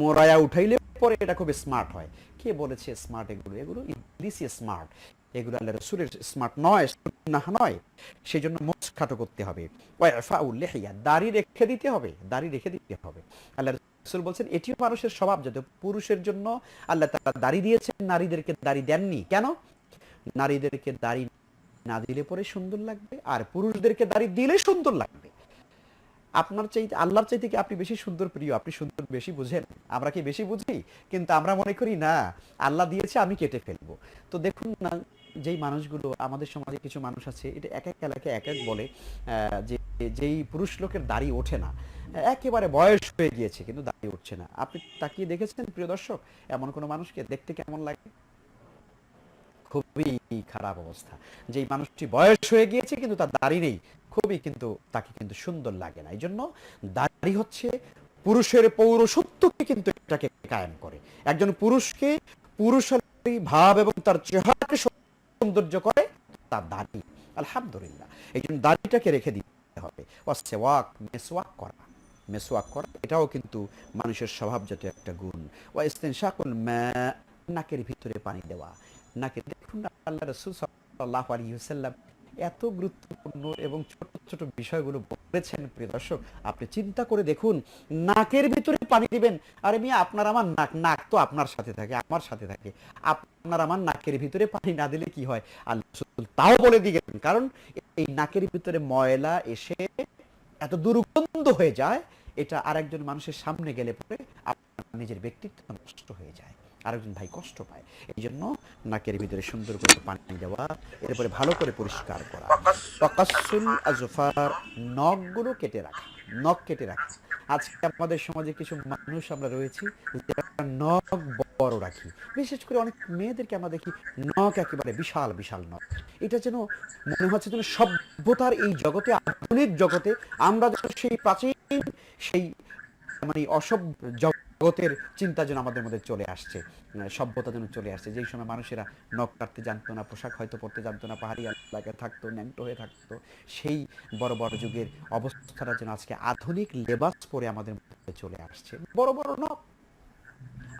মোরায়া উঠাইলে পরে এটা খুব স্মার্ট হয়। কে বলেছে স্মার্ট এগুলো? এগুলো ইবলিসই স্মার্ট এগুলো আল্লাহ রসুলের স্মার্ট নয় না নয়। সেই জন্য মোচ খাটো করতে হবে। লেহিয়া, দাড়ি রেখে দিতে হবে, দাড়ি রেখে দিতে হবে। আল্লাহ রসুল বলছেন, এটিও মানুষের স্বভাব, যাতে পুরুষের জন্য আল্লাহ তারা দাড়ি দিয়েছেন, নারীদেরকে দাড়ি দেননি। কেন? নারীদেরকে দাড়ি না দিলে পরে সুন্দর লাগবে, আর পুরুষদেরকে দাড়ি দিলে সুন্দর লাগবে। আপনার চাইতে আল্লাহর চাইতে কি আপনি বেশি সুন্দর প্রিয়? আপনি সুন্দর বেশি বুঝেন? আমরা কি বেশি বুঝি? কিন্তু আমরা মনে করি, না, আল্লাহ দিয়েছে, আমি কেটে ফেলব। তো দেখুন না, যেই মানুষগুলো, আমাদের সমাজে কিছু মানুষ আছে, এটা এক এক এলাকায় এক এক বলে যে, যেই পুরুষ লোকের দাড়ি ওঠে না, একেবারে বয়স হয়ে গিয়েছে, কিন্তু দাড়ি উঠছে না। আপনি তাকিয়ে দেখেছেন, প্রিয় দর্শক? এমন কোনো মানুষকে দেখতে কেমন লাগে? খুবই খারাপ অবস্থা। যেই মানুষটি বয়স হয়ে গিয়েছে, কিন্তু তার দাড়ি নেই খুবই কিন্তু, তাকে কিন্তু সুন্দর লাগে না। এই জন্য দাড়ি হচ্ছে পুরুষের পৌরসত্বকে কিন্তু এটাকে কায়েম করে। একজন পুরুষকে পুরুষালী ভাব এবং তার চেহারাকে সৌন্দর্য করে, তার দাড়ি। আলহামদুলিল্লাহ। এই জন্য দাড়িটাকে রেখে দিতে হবে। ওয়াক মেসওয়াক করা। মেসওয়াক করা, এটাও কিন্তু মানুষের স্বভাবজাত একটা গুণ। ওয়া ইস্তেনশাকুল মা, নাকের ভিতরে পানি দেওয়া। নাকে দেখুন আল্লাহ রসুল সাল্লাহ আলী সাল্লাম এত গুরুত্বপূর্ণ এবং ছোট ছোট বিষয়গুলো বলেছেন প্রিয় দর্শক, আপনি চিন্তা করে দেখুন, নাকের ভিতরে পানি দিবেন। আরে মিয়া, আপনার আমার নাক নাক তো আপনার সাথে থাকে, আমার সাথে থাকে। আপনার আমার নাকের ভিতরে পানি না দিলে কি হয়? আল্লাহ তাও বলে দিয়েছেন কারণ এই নাকের ভিতরে ময়লা এসে এত দুর্গন্ধ হয়ে যায়, এটা আরেকজন মানুষের সামনে গেলে পরে আপনার নিজের ব্যক্তিত্ব নষ্ট হয়ে যায়। আরেকজন ভাই কষ্ট পায়। এই জন্য নাকের ভিতরে সুন্দর করে পানি দেওয়া, এরপরে ভালো করে পরিষ্কার করা। তকাসুল আজফার নখগুলো কেটে রাখা, নখ কেটে রাখা। আজকে আমাদের সমাজে কিছু মানুষ আমরা রয়েছি নখ বড় রাখি। বিশেষ করে অনেক মেয়েদেরকে আমরা দেখি নখ একেবারে বিশাল বিশাল নখ। এটা যেন মনে হচ্ছে যেন সভ্যতার এই জগতে, আধুনিক জগতে আমরা যেন সেই প্রাচীন, সেই মানে অসভ্য জগতের চিন্তা যেন আমাদের মধ্যে চলে আসছে সভ্যতা যেন চলে আসছে। যেই সময় মানুষেরা নখ কাটতে জানতো না, পোশাক হয়তো পরতে জানতো না, পাহাড়ি এলাকায় থাকতো, ন্যাংটো হয়ে থাকতো, সেই বড় বড় যুগের অবস্থাটা যেন আজকে আধুনিক লেবাস পরে আমাদের মধ্যে চলে আসছে। বড় বড় নখ।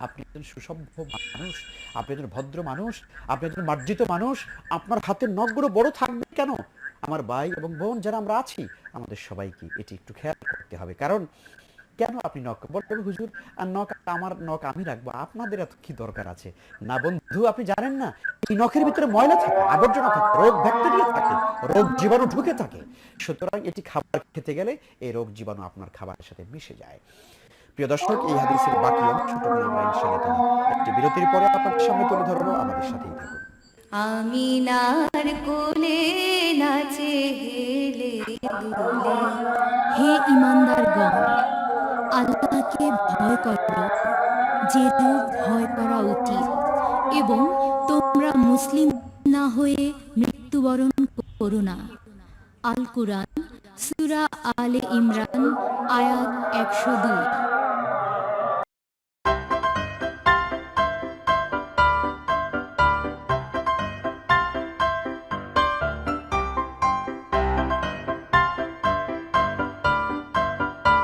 আপনি একজন সুসভ্য মানুষ, আপনি একজন ভদ্র মানুষ, আপনি একজন মার্জিত মানুষ, আপনার হাতের নখগুলো বড় থাকবে কেন? আমার ভাই এবং বোন যারা আমরা আছি, আমাদের সবাইকে এটি একটু খেয়াল করতে হবে। কারণ কেন আপনি নখ বলবেন হুজুর, আর নখ আমার নখ আমি রাখব। আপনাদের এত কি দরকার আছে? না বন্ধু, আপনি জানেন না, এই নখের ভিতরে ময়লা থাকে, আবর্জনা থাকে, রোগ ব্যাকটেরিয়া থাকে, রোগ জীবাণু ঢুকে থাকে। সুতরাং এটি খাবার খেতে গেলে এই রোগ জীবাণু আপনার খাবারের সাথে মিশে যায়। প্রিয় দর্শক, এই হাদিসের বাকি অংশটুকু আমরা ইনশাআল্লাহ একটি বিরতির পরে আপনাদের সামনে তুলে ধরবো। আমাদের সাথেই থাকুন। আমিনার কোলে নাচে হেলে দুলে। হে ইমানদারগণ আল্লাহকে ভয় করো, যেহেতু ভয় করা উচিত। এবং তোমরা মুসলিম না হয়ে মৃত্যুবরণ করো না। আল কুরআন সুরা আলে ইমরান, আয়াত একশো দুই।